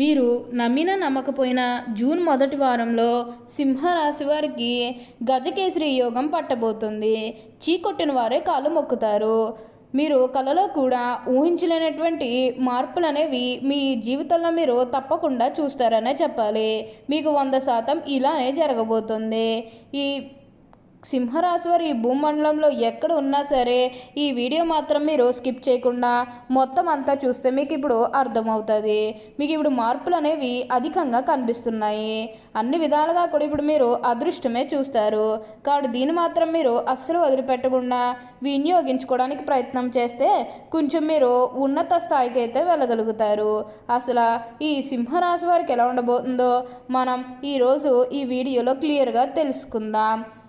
మీరు నమ్మినా నమ్మకపోయినా జూన్ మొదటి వారంలో సింహరాశి వారికి గజకేసరి యోగం పట్టబోతుంది. చీకొట్టిన వారే కాలు మొక్కుతారు. మీరు కలలో కూడా ఊహించలేనటువంటి మార్పులు అనేవి మీ జీవితంలో మీరు తప్పకుండా చూస్తారనే చెప్పాలి. మీకు వంద శాతం ఇలానే జరగబోతుంది. ఈ సింహరాశి వారి ఈ భూమండలంలో ఎక్కడ ఉన్నా సరే ఈ వీడియో మాత్రం మీరు స్కిప్ చేయకుండా మొత్తం అంతా చూస్తే మీకు ఇప్పుడు అర్థమవుతుంది. మీకు ఇప్పుడు మార్పులు అనేవి అధికంగా కనిపిస్తున్నాయి. అన్ని విధాలుగా కూడా ఇప్పుడు మీరు అదృష్టమే చూస్తారు. కాబట్టి దీన్ని మాత్రం మీరు అస్సలు వదిలిపెట్టకుండా వినియోగించుకోవడానికి ప్రయత్నం చేస్తే కొంచెం మీరు ఉన్నత స్థాయికి అయితే వెళ్ళగలుగుతారు. అసలు ఈ సింహరాశి వారికి ఎలా ఉండబోతుందో మనం ఈరోజు ఈ వీడియోలో క్లియర్గా తెలుసుకుందాం.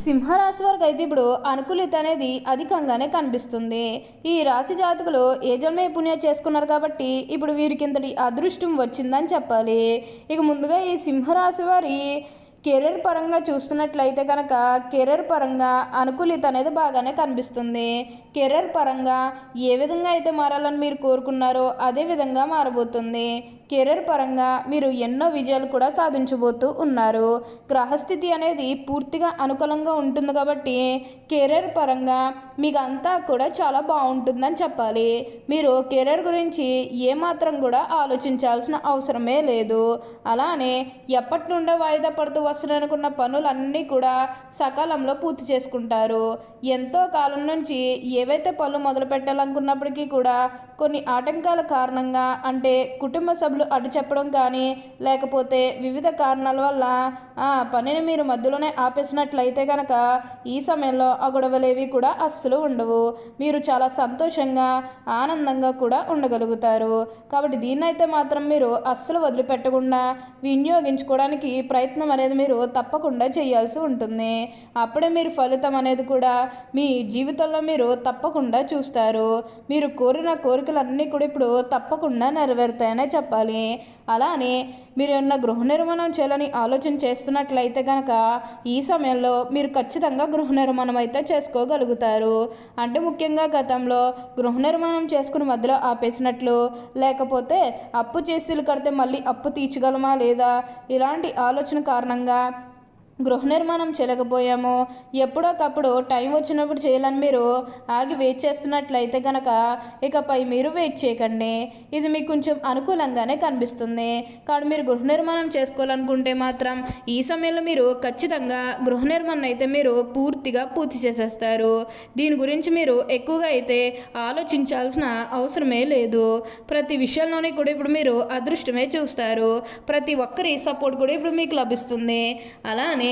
సింహరాశి వారికి అయితే ఇప్పుడు అనుకూలిత అనేది అధికంగానే కనిపిస్తుంది. ఈ రాశి జాతకులు ఏ జన్మే పుణ్యం చేసుకున్నారు కాబట్టి ఇప్పుడు వీరికి ఇంతటి అదృష్టం వచ్చిందని చెప్పాలి. ఇక ముందుగా ఈ సింహరాశి వారి కెరీర్ పరంగా చూస్తున్నట్లయితే కనుక కెరీర్ పరంగా అనుకూలిత అనేది బాగానే కనిపిస్తుంది. కెరీర్ పరంగా ఏ విధంగా అయితే మారాలని మీరు కోరుకున్నారో అదే విధంగా మారబోతుంది. కెరీర్ పరంగా మీరు ఎన్నో విజయాలు కూడా సాధించబోతూ ఉన్నారు. గ్రహస్థితి అనేది పూర్తిగా అనుకూలంగా ఉంటుంది కాబట్టి కెరీర్ పరంగా మీకు అంతా కూడా చాలా బాగుంటుందని చెప్పాలి. మీరు కెరీర్ గురించి ఏమాత్రం కూడా ఆలోచించాల్సిన అవసరమే లేదు. అలానే ఎప్పటి నుండో వాయిదా పడుతూ వస్తున్నారనుకున్న పనులన్నీ కూడా సకాలంలో పూర్తి చేసుకుంటారు. ఎంతో కాలం నుంచి ఏవైతే పనులు మొదలు పెట్టాలనుకున్నప్పటికీ కూడా కొన్ని ఆటంకాల కారణంగా అంటే కుటుంబ సభ్యులు అడ్డు చెప్పడం కానీ లేకపోతే వివిధ కారణాల వల్ల ఆ పనిని మీరు మధ్యలోనే ఆపేసినట్లయితే కనుక ఈ సమయంలో ఆ గొడవలేవి కూడా అస్సలు ఉండవు. మీరు చాలా సంతోషంగా ఆనందంగా కూడా ఉండగలుగుతారు. కాబట్టి దీన్నైతే మాత్రం మీరు అస్సలు వదిలిపెట్టకుండా వినియోగించుకోవడానికి ప్రయత్నం అనేది మీరు తప్పకుండా చేయాల్సి ఉంటుంది. అప్పుడే మీరు ఫలితం అనేది కూడా మీ జీవితంలో మీరు తప్పకుండా చూస్తారు. మీరు కోరిన కోరిక కోరికలన్నీ కూడా ఇప్పుడు తప్పకుండా నెరవేరుతాయనే చెప్పాలి. అలానే మీరు ఏమన్నా గృహ నిర్మాణం చేయాలని ఆలోచన చేస్తున్నట్లయితే కనుక ఈ సమయంలో మీరు ఖచ్చితంగా గృహ నిర్మాణం అయితే చేసుకోగలుగుతారు. అంటే ముఖ్యంగా గతంలో గృహ నిర్మాణం చేసుకుని మధ్యలో ఆపేసినట్లు లేకపోతే అప్పు చేసి కడితే మళ్ళీ అప్పు తీర్చగలమా లేదా? ఇలాంటి ఆలోచన కారణంగా గృహ నిర్మాణం చేయలేకపోయాము ఎప్పుడోకప్పుడు టైం వచ్చినప్పుడు చేయాలని మీరు ఆగి వెయిట్ చేస్తున్నట్లయితే కనుక ఇకపై మీరు వెయిట్ చేయకండి. ఇది మీకు కొంచెం అనుకూలంగానే కనిపిస్తుంది. కాబట్టి మీరు గృహ నిర్మాణం చేసుకోవాలనుకుంటే మాత్రం ఈ సమయంలో మీరు ఖచ్చితంగా గృహ నిర్మాణం అయితే మీరు పూర్తిగా పూర్తి చేసేస్తారు. దీని గురించి మీరు ఎక్కువగా అయితే ఆలోచించాల్సిన అవసరమే లేదు. ప్రతి విషయంలోనే కూడా ఇప్పుడు మీరు అదృష్టమే చూస్తారు. ప్రతి ఒక్కరి సపోర్ట్ కూడా ఇప్పుడు మీకు లభిస్తుంది. అలానే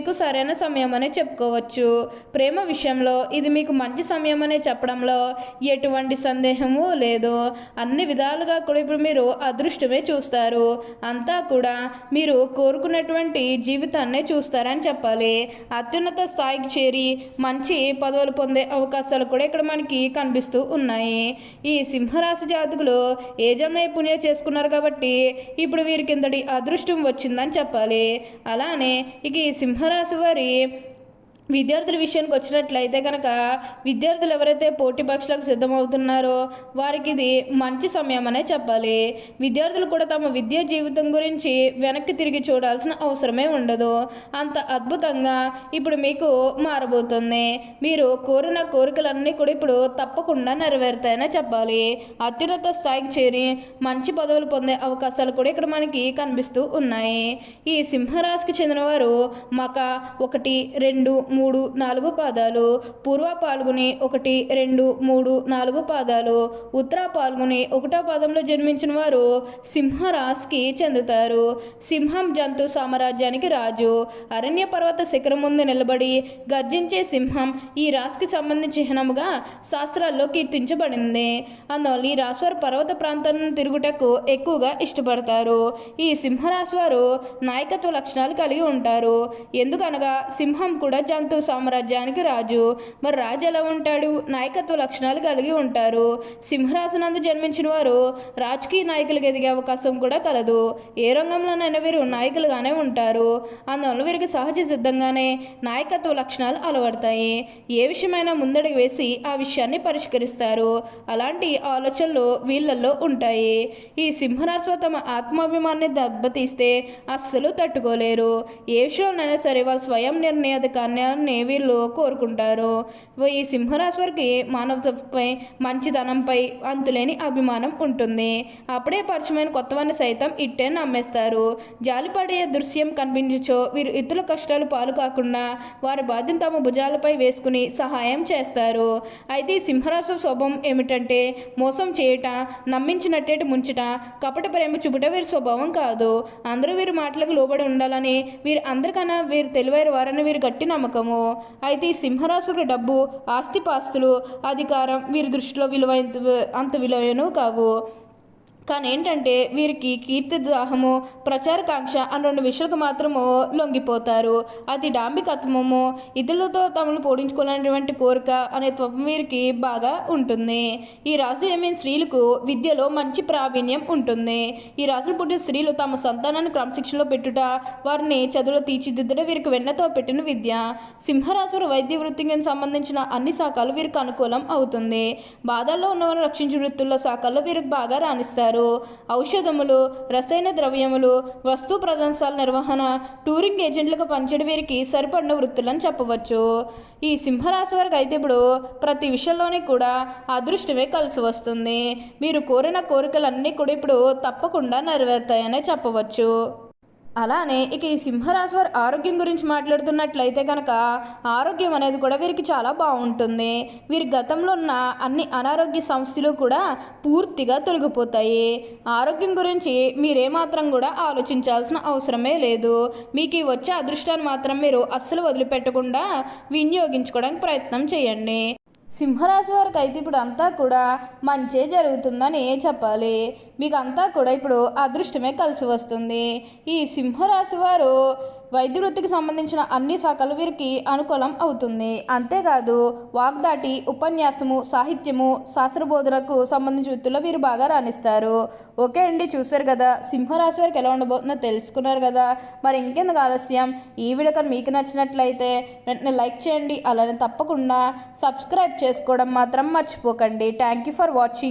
మీకు సరైన సమయం అనే చెప్పుకోవచ్చు. ప్రేమ విషయంలో ఇది మీకు మంచి సమయం అనే చెప్పడంలో ఎటువంటి సందేహము లేదు. అన్ని విధాలుగా కూడా ఇప్పుడు మీరు అదృష్టమే చూస్తారు. అంతా కూడా మీరు కోరుకున్నటువంటి జీవితాన్నే చూస్తారని చెప్పాలి. అత్యున్నత స్థాయికి చేరి మంచి పదవులు పొందే అవకాశాలు కూడా ఇక్కడ మనకి కనిపిస్తూ ఉన్నాయి. ఈ సింహరాశి జాతకులు ఏ నైపుణ్యం పుణ్య చేసుకున్నారు కాబట్టి ఇప్పుడు వీరి కిందటి అదృష్టం వచ్చిందని చెప్పాలి. అలానే ఇక ఈ సింహరాశి వారి విద్యార్థుల విషయానికి వచ్చినట్లయితే కనుక విద్యార్థులు ఎవరైతే పోటీ పరీక్షలకు సిద్ధమవుతున్నారో వారికి ఇది మంచి సమయం అనే చెప్పాలి. విద్యార్థులు కూడా తమ విద్యా జీవితం గురించి వెనక్కి తిరిగి చూడాల్సిన అవసరమే ఉండదు. అంత అద్భుతంగా ఇప్పుడు మీకు మారబోతుంది. మీరు కోరిన కోరికలన్నీ కూడా ఇప్పుడు తప్పకుండా నెరవేరుతాయనే చెప్పాలి. అత్యున్నత స్థాయికి చేరి మంచి పదవులు పొందే అవకాశాలు కూడా ఇక్కడ మనకి కనిపిస్తూ ఉన్నాయి. ఈ సింహరాశికి చెందినవారు మక ఒకటి రెండు మూడు మూడు నాలుగు పాదాలు పూర్వ పాల్గొని ఒకటి రెండు మూడు నాలుగు పాదాలు ఉత్తర పాల్గొని ఒకటో పాదంలో జన్మించిన వారు సింహరాశికి చెందుతారు. సింహం జంతు సామ్రాజ్యానికి రాజు. అరణ్య పర్వత శిఖరం ముందు నిలబడి గర్జించే సింహం ఈ రాశికి సంబంధించిన చిహ్నముగా శాస్త్రాల్లో కీర్తించబడింది. అందువల్ల ఈ రాశివారు పర్వత ప్రాంతాలను తిరుగుటకు ఎక్కువగా ఇష్టపడతారు. ఈ సింహరాశి వారు నాయకత్వ లక్షణాలు కలిగి ఉంటారు. ఎందుకనగా సింహం కూడా జంతు సామ్రాజ్యానికి రాజు. మరి రాజు ఎలా ఉంటాడు? నాయకత్వ లక్షణాలు కలిగి ఉంటారు. సింహరాశనందు జన్మించిన వారు రాజకీయ నాయకులుగా ఎదిగే అవకాశం కూడా కలదు. ఏ రంగంలోనైనా వీరు నాయకులుగానే ఉంటారు. అందువల్ల వీరికి సహజ సిద్ధంగానే నాయకత్వ లక్షణాలు అలవడతాయి. ఏ విషయమైనా ముందడుగు వేసి ఆ విషయాన్ని పరిష్కరిస్తారు. అలాంటి ఆలోచనలు వీళ్ళల్లో ఉంటాయి. ఈ సింహరాశి తమ ఆత్మాభిమానాన్ని దెబ్బతీస్తే అస్సలు తట్టుకోలేరు. ఏ విషయంలోనైనా సరే వాళ్ళ స్వయం నిర్ణయాధికారాన్ని వీళ్ళు కోరుకుంటారు. ఈ సింహరాశి వారికి మానవతపై మంచితనంపై అంతులేని అభిమానం ఉంటుంది. అప్పుడే పరిచయమైన కొత్తవాన్ని సైతం ఇట్టే నమ్మేస్తారు. జాలిపడే దృశ్యం కనిపించచో వీరు ఇతరుల కష్టాలు పాలు కాకుండా వారి బాధ్యత తమ భుజాలపై వేసుకుని సహాయం చేస్తారు. అయితే ఈ సింహరాశి స్వభావం ఏమిటంటే మోసం చేయట నమ్మించినట్టేటి ముంచట కపట ప్రేమ చూపుట వీరి స్వభావం కాదు. అందరూ వీరి మాటలకు లోబడి ఉండాలని వీరు అందరికన్నా వీరు తెలివైన వారని వీరు గట్టి నమ్మకం. నమ్మకము అయితే ఈ సింహరాశులకు డబ్బు ఆస్తిపాస్తులు అధికారం వీరి దృష్టిలో విలువైన అంత విలువైనవి కావు. కానీ ఏంటంటే వీరికి కీర్తి దాహము ప్రచారకాంక్ష అని రెండు విషయాలకు మాత్రము లొంగిపోతారు. అది డాంబికత్వము ఇతరులతో తమను పోడించుకోవాలనేటువంటి కోరిక అనే తత్వం వీరికి బాగా ఉంటుంది. ఈ రాశి ఏమైన స్త్రీలకు విద్యలో మంచి ప్రావీణ్యం ఉంటుంది? ఈ రాశులు పుట్టిన స్త్రీలు తమ సంతానాన్ని క్రమశిక్షణలో పెట్టుట వారిని చదువులో తీర్చిదిద్దడం వీరికి వెన్నతో పెట్టిన విద్య. సింహరాశి వైద్య వృత్తికి సంబంధించిన అన్ని శాఖలు వీరికి అనుకూలం అవుతుంది. బాధల్లో ఉన్నవారు రక్షించే వృత్తుల్లో శాఖల్లో వీరికి బాగా రాణిస్తారు. ఔషధములు రసాయన ద్రవ్యములు వస్తు ప్రదర్శనల నిర్వహణ టూరింగ్ ఏజెంట్లకు పనిచేయడం వీరికి సరిపడిన వృత్తులని చెప్పవచ్చు. ఈ సింహరాశి వారికి అయితే ఇప్పుడు ప్రతి విషయంలోనే కూడా అదృష్టమే కలిసి వస్తుంది. మీరు కోరిన కోరికలన్నీ కూడా ఇప్పుడు తప్పకుండా నెరవేరుతాయనే చెప్పవచ్చు. అలానే ఇక ఈ సింహరాశి వారి ఆరోగ్యం గురించి మాట్లాడుతున్నట్లయితే కనుక ఆరోగ్యం అనేది కూడా వీరికి చాలా బాగుంటుంది. వీరి గతంలో ఉన్న అన్ని అనారోగ్య సమస్యలు కూడా పూర్తిగా తొలగిపోతాయి. ఆరోగ్యం గురించి మీరేమాత్రం కూడా ఆలోచించాల్సిన అవసరమే లేదు. మీకు ఈ వచ్చే అదృష్టాన్ని మాత్రం మీరు అస్సలు వదిలిపెట్టకుండా వినియోగించుకోవడానికి ప్రయత్నం చేయండి. సింహరాశి వారికి అయితే ఇప్పుడు అంతా కూడా మంచే జరుగుతుందని చెప్పాలి. మీకు అంతా కూడా ఇప్పుడు అదృష్టమే కలిసి వస్తుంది. ఈ సింహరాశి వారు వైద్య వృత్తికి సంబంధించిన అన్ని శాఖలు వీరికి అనుకూలం అవుతుంది. అంతేకాదు వాగ్దాటి ఉపన్యాసము సాహిత్యము శాస్త్రబోధనకు సంబంధించిన వృత్తుల్లో వీరు బాగా రాణిస్తారు. ఓకే అండి చూశారు కదా? సింహరాశి వారికి ఎలా ఉండబోతుందో తెలుసుకున్నారు కదా? మరి ఇంకెందుకు ఆలస్యం? ఈ వీడియో కానీ మీకు నచ్చినట్లయితే వెంటనే లైక్ చేయండి. అలానే తప్పకుండా సబ్స్క్రైబ్ చేసుకోవడం మాత్రం మర్చిపోకండి. Thank you for watching.